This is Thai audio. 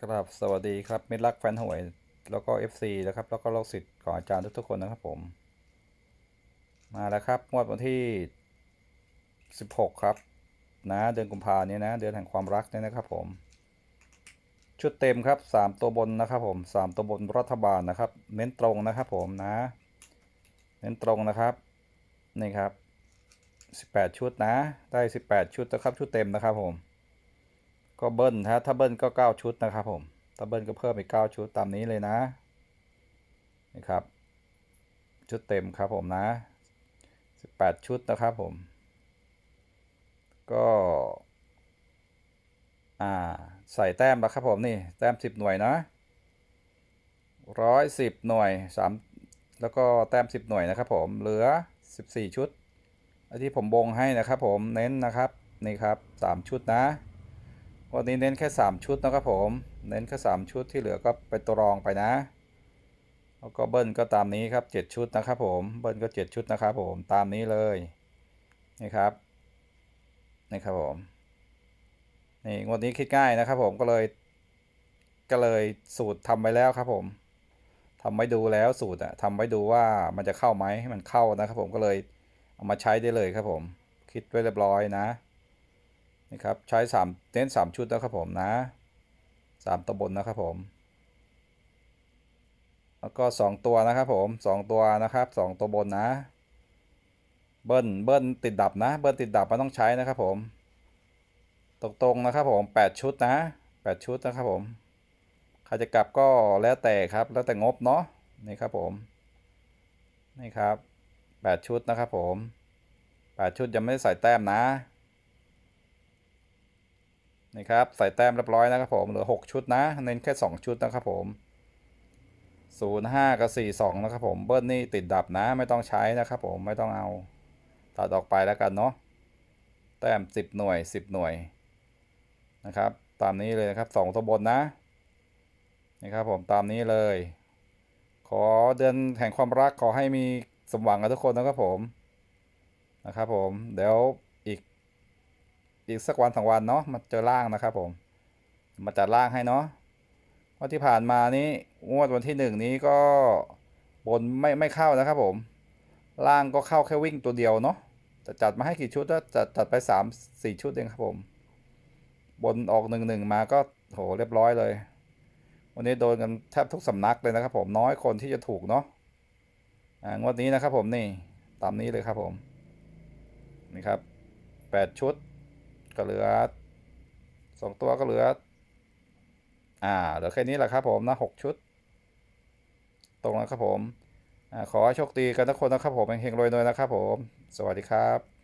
ครับสวัสดีครับมิตรรักแฟนหวย แล้วก็ FC นะครับ แล้วก็ลูกศิษย์ของอาจารย์ทุกๆคนนะครับผม มาแล้วครับงวดวันที่ 16 ครับ นะเดือนกุมภาเนี่ยนะ เดือนแห่งความรักเนี่ยนะครับผม ชุดเต็มครับ 3 ตัวบนนะครับผม 3 ตัวบนรัฐบาลนะครับ เน้นตรงนะครับผมนะ เน้นตรงนะครับ นี่ครับ 18 ชุดนะ ได้ 18 ชุดนะครับ ชุดเต็มนะครับผม ก็เบิ้ลถ้าถ้าเบิ้ลก็ 9 ชุดนะครับผม ถ้าเบิ้ลก็เพิ่มอีก9ชุดตามนี้เลยนะนี่ครับ ชุดเต็มครับผมนะ 18 ชุดนะครับผม ก็อ่าใส่แต้มแล้วครับผมนี่แต้ม 10 หน่วยนะร้อยสิบหน่วยสามแล้วก็แต้ม10หน่วยนะครับผมเหลือ14ชุดอันที่ผมบงให้นะครับผมเน้นนะครับนี่ครับ3ชุดนะ วันนี้เน้นแค่ 3 ชุดนะครับผม เน้นแค่ 3 ชุดที่เหลือก็ไปตรองไปนะ แล้วก็เบิ้ลก็ตามนี้ครับ 7 ชุดนะครับผม เบิ้ลก็ 7 ชุดนะครับผม ตามนี้เลย นี่ครับ นี่ครับผม นี่งวดนี้คิดง่ายนะครับผมก็เลย ก็เลยสูตรทำไว้แล้วครับผมทำไว้ดูแล้วสูตรอะทำไว้ดูว่ามันจะเข้าไหมให้มันเข้านะครับผมก็เลยเอามาใช้ได้เลยครับผม คิดไว้เรียบร้อยนะ นี่ครับใช้สามเน้นสามชุดนะครับผมนะสามตัวบนนะครับผมแล้วก็สองตัวนะครับผมสองตัวนะครับสองตัวบนนะเบิ้ลเบิ้ลติดดับนะเบิ้ลติดดับมันต้องใช้นะครับผม ตรงๆนะครับผมแปดชุดนะแปดชุดนะครับผมใครจะกลับก็แล้วแต่ครับแล้วแต่งบเนาะนี่ครับผมนี่ครับแปดชุดนะครับผมแปดชุดยังไม่ได้ใส่แต้มนะ นี่ครับใส่แต้มเรียบร้อยนะครับผมเหลือ 6 ชุดนะ เน้นแค่ 2 ชุดนะครับผม05 กับ 42 นะครับผม เบิ้ลนี่ติดดับนะไม่ต้องใช้นะครับผมไม่ต้องเอาตัดออกไปแล้วกันเนาะแต้ม 10 หน่วย 10 หน่วยนะครับ ตามนี้เลยนะครับ 2 ตัวบนนะนี่ครับผมตามนี้เลย ขอเดือนแห่งความรักขอให้มีสมหวังกับทุกคนนะครับผมนะครับผมเดี๋ยว อีกสักวันสองวันเนาะมาเจอล่างนะครับผมมาจัดล่างให้เนาะวันที่ผ่านมานี้งวดวันที่หนึ่งนี้ก็บนไม่ไม่เข้านะครับผมล่างก็เข้าแค่วิ่งตัวเดียวเนาะจะจัดมาให้กี่ชุดก็จัดจัดไปสามสี่ชุดเองครับผม บนออกหนึ่งหนึ่งมาก็โหเรียบร้อยเลย วันนี้โดนกันแทบทุกสำนักเลยนะครับผมน้อยคนที่จะถูกเนาะงวดนี้นะครับผมนี่ตามนี้เลยครับผมนี่ครับแปดชุด ก็เหลือสองตัวก็เหลือ อ่าเหลือแค่นี้แหละครับผมนะหกชุด ตรงแล้วครับผมอขอให้โชคดีกันทุกคนนะครับผมเฮงๆรวยๆนะครับผม สวัสดีครับ